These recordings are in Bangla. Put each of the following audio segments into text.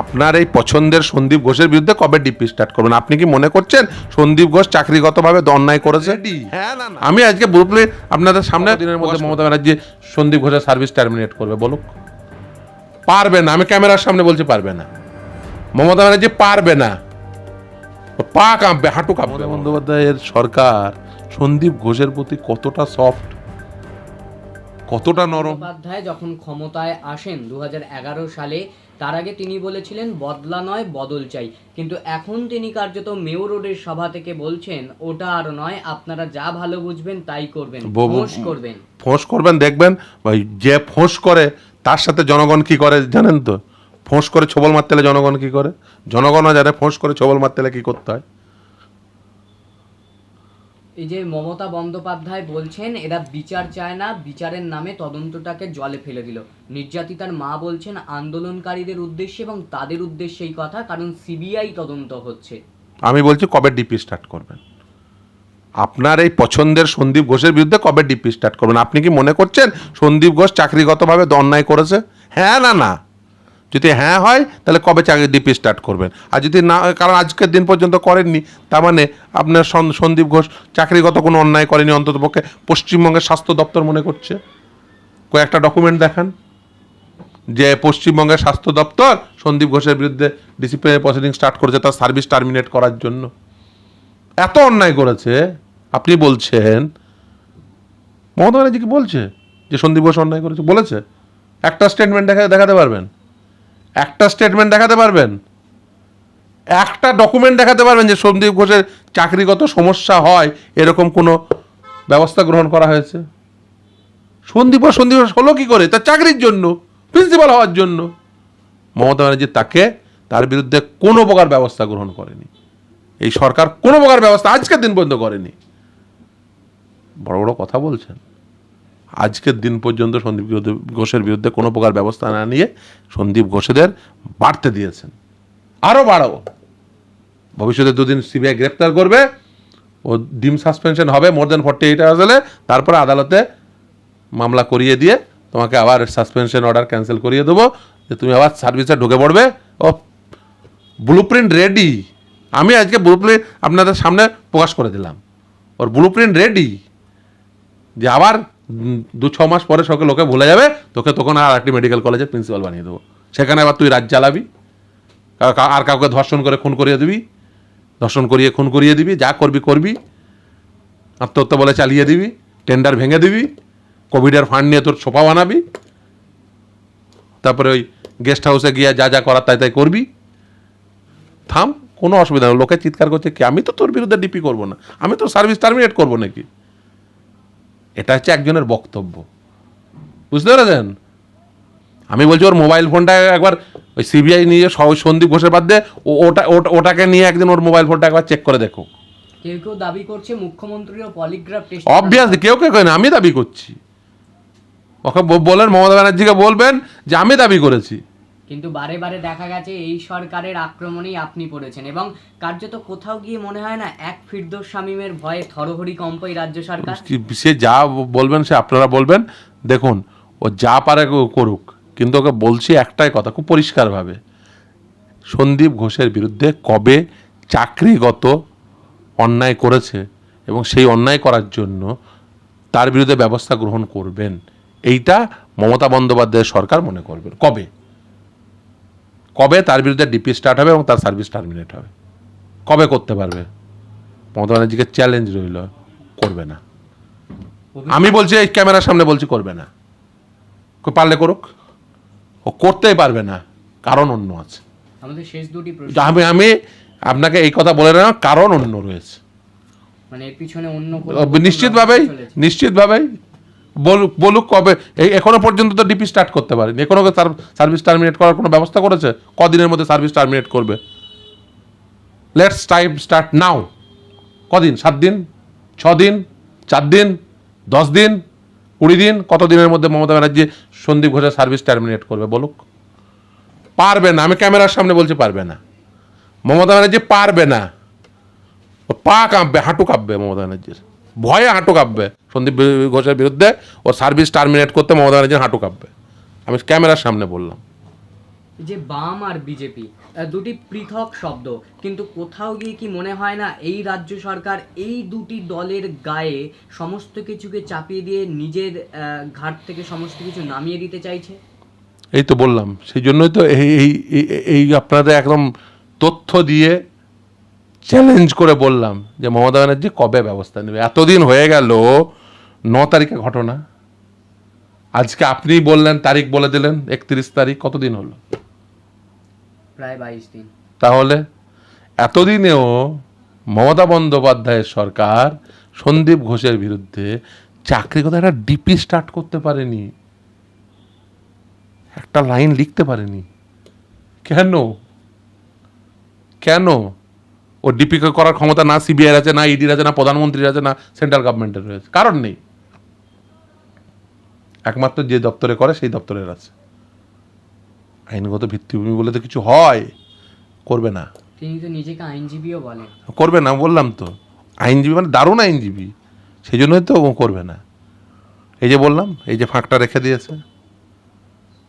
আপনার এই পছন্দের সন্দীপ ঘোষের বিরুদ্ধে কবে ডিপি স্টার্ট করবেন? আপনি কি মনে করছেন সন্দীপ ঘোষ চাকরিগতভাবে অন্যায় করেছে? হ্যাঁ না আমি আজকে ব্রুপলি আপনাদের সামনে দিনের মধ্যে মমতা ব্যানার্জি সন্দীপ ঘোষের সার্ভিস টার্মিনেট করবে বলুক। পারবে না আমি ক্যামেরার সামনে বলছি পারবে না। মমতা ব্যানার্জি পারবে না। পা কাঁপবে হাঁটু কাঁপবে। বন্দ্যোপাধ্যায়ের সরকার সন্দীপ ঘোষের প্রতি কতটা সফট কতটা নরম? বন্দ্যোপাধ্যায় যখন ক্ষমতায় আসেন দু হাজার এগারো সালে তার আগে তিনি বলেছিলেন বদলা নয় বদল চাই। কিন্তু এখন তিনি কার্যত মেয়র রোডের সভা থেকে বলছেন ওটা আর নয় আপনারা যা ভালো বুঝবেন তাই করবেন। ফোঁস করবেন। ফোঁস করবেন দেখবেন যে ফোঁস করে তার সাথে জনগণ কি করে জানেন তো? ফোঁস করে ছবল মারতে হলে জনগণ কি করে? জনগণও জানে ফোঁস করে ছবল মারতে হলে কি করতে হয়? এই যে মমতা বন্দ্যোপাধ্যায় বলছেন, এরা বিচার চায় না, বিচারের নামে তদন্তটাকে জলে ফেলে দিল। নির্যাতিতার মা বলছেন, আন্দোলনকারীদের উদ্দেশ্যে এবং তাদের উদ্দেশ্যে কথা, কারণ সিবিআই তদন্ত হচ্ছে। আমি বলছি, কবে ডিপি স্টার্ট করবেন? আপনার এই পছন্দের সন্দীপ ঘোষের বিরুদ্ধে কবে ডিপি স্টার্ট করবেন? আপনি কি মনে করছেন, সন্দীপ ঘোষ চাকরিগতভাবে অন্যায় করেছে? হ্যাঁ না না। যদি হ্যাঁ হয়, তাহলে কবে চাকরি ডিপি স্টার্ট করবেন? আর যদি না, কারণ আজকের দিন পর্যন্ত করেননি, তার মানে আপনার সন- সন্দীপ ঘোষ চাকরিগত কোনো অন্যায় করেনি অন্ততপক্ষে পশ্চিমবঙ্গের স্বাস্থ্য দপ্তর মনে করছে। কয়েকটা ডকুমেন্ট দেখান, যে পশ্চিমবঙ্গের স্বাস্থ্য দপ্তর সন্দীপ ঘোষের বিরুদ্ধে ডিসিপ্লিনারি প্রসিডিং স্টার্ট করেছে, তার সার্ভিস টার্মিনেট করার জন্য। এত অন্যায় করেছে, আপনি বলছেন, মমতা ব্যানার্জি কি বলছে যে সন্দীপ ঘোষ অন্যায় করেছে? বলেছে। একটা স্টেটমেন্ট দেখা, দেখাতে পারবেন? একটা স্টেটমেন্ট দেখাতে পারবেন? একটা ডকুমেন্ট দেখাতে পারবেন যে সন্দীপ ঘোষের চাকরিগত সমস্যা হয়, এরকম কোনো ব্যবস্থা গ্রহণ করা হয়েছে? সন্দীপ সন্দীপ ঘোষ হলো কি করে? তার চাকরির জন্য প্রিন্সিপাল হওয়ার জন্য। মমতা ব্যানার্জি তাকে তার বিরুদ্ধে কোনো প্রকার ব্যবস্থা গ্রহণ করেনি। এই সরকার কোনো প্রকার ব্যবস্থা আজকের দিন পর্যন্ত করেনি। বড় বড় কথা বলছেন। আজকের দিন পর্যন্ত সন্দীপ ঘোষের বিরুদ্ধে কোনো প্রকার ব্যবস্থা না নিয়ে সন্দীপ ঘোষেদের বাড়তে দিয়েছেন। আরও বাড়াবো। ভবিষ্যতে দুদিন সিবিআই গ্রেপ্তার করবে, ও ডিম সাসপেনশন হবে more than forty eight hours হলে, তারপরে আদালতে মামলা করিয়ে দিয়ে তোমাকে আবার সাসপেনশন অর্ডার ক্যান্সেল করিয়ে দেবো, যে তুমি আবার সার্ভিসে ঢুকে পড়বে। ও ব্লু প্রিন্ট রেডি আমি আজকে ব্লু প্রিন্ট আপনাদের সামনে প্রকাশ করে দিলাম। ওর ব্লু প্রিন্ট রেডি যে আবার দু ছ মাস পরে সকে লোকে ভুলে যাবে, তোকে তখন আর একটি মেডিকেল কলেজের প্রিন্সিপাল বানিয়ে দেবো। সেখানে আবার তুই রাজ চালাবি আর কাউকে ধর্ষণ করে খুন করিয়ে দিবি, ধর্ষণ করিয়ে খুন করিয়ে দিবি, যা করবি করবি, আত্মহত্যা বলে চালিয়ে দিবি টেন্ডার ভেঙে দিবি কোভিডের ফান্ড নিয়ে তোর সোফা বানাবি, তারপরে ওই গেস্ট হাউসে গিয়ে যা যা করার তাই তাই করবি। থাম, কোনো অসুবিধা নেই, লোকে চিৎকার করছে, কি? আমি তো তোর বিরুদ্ধে ডিপি করব না। আমি তো সার্ভিস টার্মিনেট করব নাকি? এটা হচ্ছে একজনের বক্তব্য। বুঝতে পেরেছেন? আমি বলছি ওর মোবাইল ফোনটা একবার ওই সিবিআই নিয়ে স- সন্দীপ ঘোষের বাদ দিয়ে ওটা ওটা- ওটাকে নিয়ে একদিন ওর মোবাইল ফোনটা একবার চেক করে দেখো। কেউ কেউ দাবি করছে মুখ্যমন্ত্রীও পলিগ্রাফ টেস্ট অবভিয়াসলি কেউ কেউ কেউ না আমি দাবি করছি। ওকে বলেন মমতা ব্যানার্জিকে বলবেন যে আমি দাবি করেছি। কিন্তু বারে বারে দেখা গেছে এই সরকারের আক্রমণেই আপনি পড়েছেন এবং কার্যত কোথাও গিয়ে মনে হয় না এক ফিরদোস শামীমের ভয়ে থরহরি কম্প এই রাজ্য সরকার। সে যা বলবেন, সে আপনারা বলবেন। দেখুন, ও যা পারে করুক, কিন্তু ওকে বলছি একটাই কথা, খুব পরিষ্কারভাবে। সন্দীপ ঘোষের বিরুদ্ধে কবে চাকরিগত অন্যায় করেছে এবং সেই অন্যায় করার জন্য তার বিরুদ্ধে ব্যবস্থা গ্রহণ করবেন, এইটা মমতা বন্দ্যোপাধ্যায়ের সরকার মনে করবেন। কবে? কবে তার বিরুদ্ধে ডিপি স্টার্ট হবে এবং তার সার্ভিস টার্মিনেট হবে? কবে করতে পারবে? মমতা ব্যানার্জিকে চ্যালেঞ্জ রইল করবে না। আমি বলছি এই ক্যামেরার সামনে বলছি করবে না। পারলে করুক। ও করতেই পারবে না। কারণ অন্য আছে। আমাদের শেষ দুটি প্রশ্ন। আমি আমি আপনাকে এই কথা বলে না কারণ অন্য রয়েছে। মানে এর পিছনে অন্য নিশ্চিতভাবেই নিশ্চিতভাবেই বলুক বলুক কবে, এই এখনও পর্যন্ত তো ডিপি স্টার্ট করতে পারেনি। এখনও সার্ভিস টার্মিনেট করার কোনো ব্যবস্থা করেছে? কদিনের মধ্যে সার্ভিস টার্মিনেট করবে? লেটস টাইম স্টার্ট নাও কদিন? সাত দিন? ছ দিন? চার দিন? দশ দিন? কুড়ি দিন? কত দিনের মধ্যে মমতা ব্যানার্জি, সন্দীপ ঘোষের সার্ভিস টার্মিনেট করবে? বলুক। পারবে না। আমি ক্যামেরার সামনে বলছি পারবে না। মমতা ব্যানার্জি পারবে না। পা কাঁপবে, হাঁটু কাঁপবে মমতা ব্যানার্জির। ভয়ে হাঁটু কাঁপবে। সন্দীপ ঘোষের বিরুদ্ধে ওর সার্ভিস টার্মিনেট করতে মমতা ব্যানার্জির হাঁটু কাঁপবে। আমি ক্যামেরার সামনে বললাম। যে বাম আর বিজেপি দুটি পৃথক শব্দ কিন্তু কোথাও গিয়ে কি মনে হয় না এই রাজ্য সরকার এই দুটি দলের গায়ে সমস্ত কিছুকে চাপিয়ে দিয়ে নিজের ঘাট থেকে সমস্ত কিছু নামিয়ে দিতে চাইছে? এই তো বললাম সেই জন্যই তো এই এই- এই- এই আপনাদের একদম তথ্য দিয়ে চ্যালেঞ্জ করে বললাম যে মমতা ব্যানার্জি কবে ব্যবস্থা নেবে? এতদিন হয়ে গেল ন তারিখে ঘটনা। আজকে আপনি বললেন তারিখ বলে দিলেন একত্রিশ তারিখ কতদিন হলো? প্রায় বাইশ দিন। তাহলে এতদিনেও মমতা বন্দ্যোপাধ্যায়ের সরকার সন্দীপ ঘোষের বিরুদ্ধে চাকরি কথা একটা ডিপি স্টার্ট করতে পারেনি। একটা লাইন লিখতে পারেনি। কেন? কেন? ও ডিপি করার ক্ষমতা না সিবিআই আছে না ইডির আছে না প্রধানমন্ত্রীর আছে না সেন্ট্রাল গভর্নমেন্টের রয়েছে। কারণ নেই। একমাত্র যে দপ্তরে করে সেই দপ্তরের আছে। আইনগত ভিত্তিভূমি বলে তো কিছু হয় করবে না। তিনি তো নিজেকে আইনজীবীও বলেন। করবে না বললাম তো। আইনজীবী মানে দারুণ আইনজীবী। সেই জন্যই তো করবে না। এই যে বললাম এই যে ফাঁকটা রেখে দিয়েছে।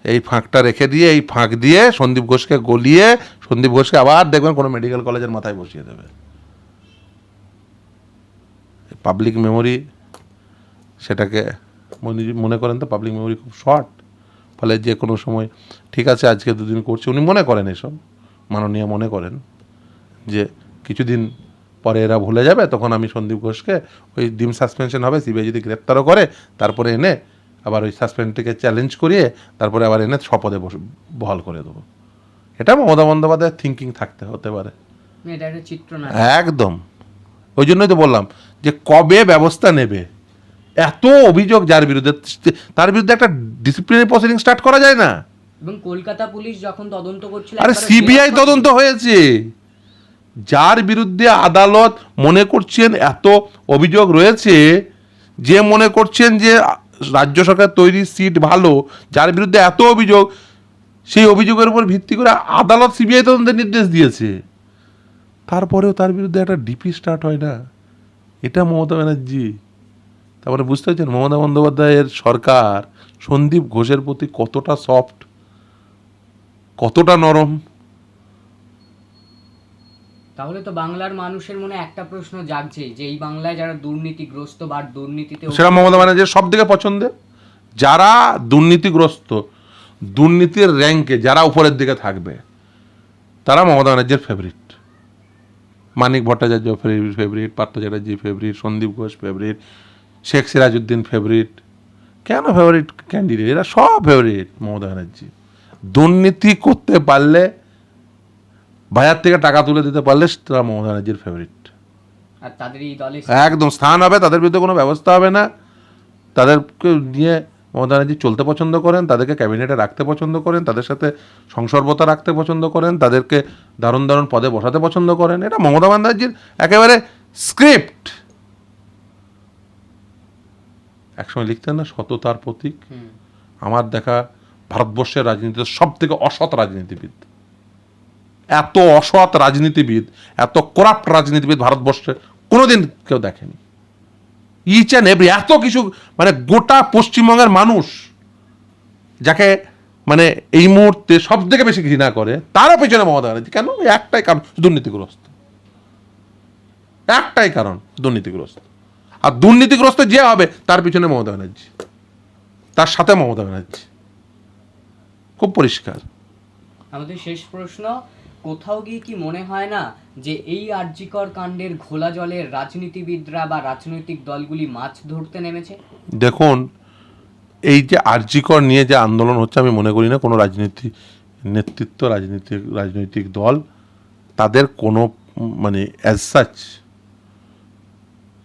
এই ফাঁকটা রেখে দিয়ে, এই ফাঁক দিয়ে সন্দীপ ঘোষকে গলিয়ে সন্দীপ ঘোষকে আবার দেখবেন কোনো মেডিকেল কলেজের মাথায় বসিয়ে দেবে। পাবলিক মেমোরি সেটাকে মনে- করেন তো পাবলিক মেমোরি খুব শর্ট ফলে যে কোনো সময়, ঠিক আছে, আজকে দুদিন করছে, উনি মনে করেন এসব, মাননীয় মনে করেন যে কিছুদিন পরে এরা ভুলে যাবে, তখন আমি সন্দীপ ঘোষকে ওই ডিম সাসপেনশন হবে সিবিআই যদি গ্রেপ্তারও করে, তারপরে এনে আবার ওই সাসপেন্ডটিকে চ্যালেঞ্জ করিয়ে তারপরে আবার এনে বস বহাল করে দেবো। এটা মমতা বন্দ্যোপাধ্যায়ের থিঙ্কিং থাকতে হতে পারে। একদম। ওই জন্যই তো বললাম যে কবে ব্যবস্থা নেবে? এত অভিযোগ যার বিরুদ্ধে তার বিরুদ্ধে একটা ডিসিপ্লিনারি প্রসিডিং স্টার্ট করা যায় না। এবং কলকাতা পুলিশ যখন তদন্ত করছিল আরে সিবিআই তদন্ত হয়েছে। যার বিরুদ্ধে আদালত মনে করছেন এত অভিযোগ রয়েছে যে মনে করছেন যে রাজ্য সরকার তৈরি সিট ভালো, যার বিরুদ্ধে এত অভিযোগ, সেই অভিযোগের উপর ভিত্তি করে আদালত সিবিআই তদন্তের নির্দেশ দিয়েছে। তারপরেও তার বিরুদ্ধে একটা ডিপি স্টার্ট হয় না। এটা মমতা ব্যানার্জি। তারপরে বুঝতে পারছেন, মমতা বন্দ্যোপাধ্যায়ের সরকার সন্দীপ ঘোষের প্রতি কতটা সফট কতটা নরম। তাহলে তো বাংলার মানুষের মনে একটা প্রশ্ন জাগছেই যে এই বাংলায় যারা দুর্নীতিগ্রস্ত বা দুর্নীতিতে সেটা মমতা ব্যানার্জির সব থেকে পছন্দের? যারা দুর্নীতিগ্রস্ত দুর্নীতির র্যাঙ্কে যারা উপরের দিকে থাকবে তারা মমতা ব্যানার্জির favourite Manik Bhattacharya favourite Partha Chatterjee favourite Sandip Ghosh favourite Sheikh Sirajuddin favourite কেন ফেভারিট ক্যান্ডিডেট এরা সব ফেভারিট মমতা ব্যানার্জি। দুর্নীতি করতে পারলে বাজার থেকে টাকা তুলে দিতে পারলে তারা মমতা ব্যানার্জির ফেভারিট একদম স্থান হবে তাদের বিরুদ্ধে কোনো ব্যবস্থা হবে না। তাদেরকে নিয়ে মমতা ব্যানার্জি চলতে পছন্দ করেন তাদেরকে ক্যাবিনেটে রাখতে পছন্দ করেন তাদের সাথে সংসর্বতা রাখতে পছন্দ করেন তাদেরকে দারুণ দারুণ পদে বসাতে পছন্দ করেন। এটা মমতা ব্যানার্জির একেবারে স্ক্রিপ্ট একসময় লিখতেন না সততার প্রতীক। আমার দেখা ভারতবর্ষের রাজনীতিতে সব থেকে অসৎ রাজনীতিবিদ। এত অসৎ রাজনীতিবিদ, এত করাপ্ট রাজনীতিবিদ ভারতবর্ষে কোনোদিন কেউ দেখেনি। ইচ অ্যান্ড এভরি এত কিছু মানে গোটা পশ্চিমবঙ্গের মানুষ যাকে মানে এই মুহূর্তে সব থেকে বেশি ঘৃণা করে, তারও পেছনে মমতা ব্যানার্জি। কেন? একটাই কারণ, দুর্নীতিগ্রস্ত। একটাই কারণ, দুর্নীতিগ্রস্ত। আর দুর্নীতিগ্রস্ত যে হবে, তার পিছনে মমতা ব্যানার্জি। তার সাথে মমতা ব্যানার্জি। খুব পরিষ্কার। আমাদের শেষ প্রশ্ন কোথাও গিয়ে কি মনে হয় না যে এই আর্যিকর কাণ্ডের ঘোলা জলের রাজনীতিবিদরা বা রাজনৈতিক দলগুলি মাছ ধরতে নেমেছে? দেখুন, এই যে আরজিকর নিয়ে যে আন্দোলন হচ্ছে, আমি মনে করি না কোনো রাজনীতি, নেতৃত্ব রাজনীতিক রাজনৈতিক দল তাদের কোনো মানে অ্যাজ সাচ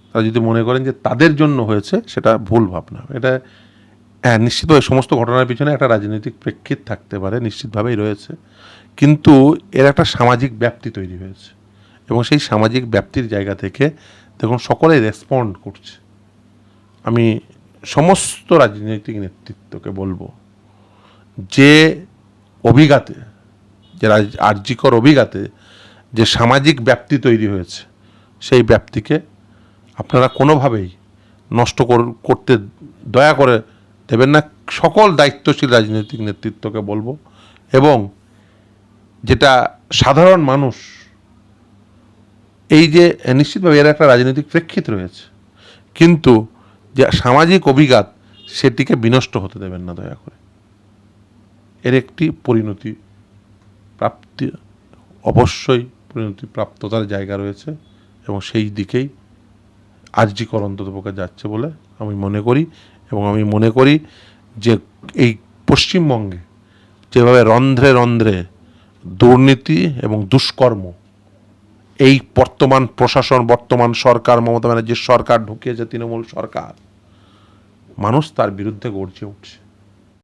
তারা যদি মনে করেন যে তাদের জন্য হয়েছে, সেটা ভুল ভাবনা। এটা হ্যাঁ নিশ্চিতভাবে সমস্ত ঘটনার পিছনে একটা রাজনৈতিক প্রেক্ষিত থাকতে পারে, নিশ্চিতভাবেই রয়েছে। কিন্তু এর একটা সামাজিক ব্যাপ্তি তৈরি হয়েছে এবং সেই সামাজিক ব্যাপ্তির জায়গা থেকে দেখুন সকলেই রেসপন্ড করছে। আমি সমস্ত রাজনৈতিক নেতৃত্বকে বলব, যে অভিঘাতে, যে আর্যিকর অভিঘাতে যে সামাজিক ব্যাপ্তি তৈরি হয়েছে, সেই ব্যাপ্তিকে আপনারা কোনোভাবেই নষ্ট কর- করতে দয়া করে দেবেন না। সকল দায়িত্বশীল রাজনৈতিক নেতৃত্বকে বলব। এবং যেটা সাধারণ মানুষ, এই যে নিশ্চিতভাবে এর একটা রাজনৈতিক প্রেক্ষিত রয়েছে। কিন্তু যে সামাজিক অভিঘাত, সেটিকে বিনষ্ট হতে দেবেন না দয়া করে। এর একটি পরিণতি প্রাপ্তি, অবশ্যই পরিণতি প্রাপ্ততার জায়গা রয়েছে এবং সেই দিকেই আর্যিকর অন্ততপক্ষে যাচ্ছে বলে আমি মনে করি। এবং আমি মনে করি যে এই পশ্চিমবঙ্গে যেভাবে রন্ধ্রে রন্ধ্রে দুর্নীতি এবং দুষ্কর্ম, এই বর্তমান প্রশাসন, বর্তমান সরকার, মমতা ব্যানার্জির সরকার ঢুকিয়েছে, তৃণমূল সরকার, মানুষ তার বিরুদ্ধে গর্জে উঠছে।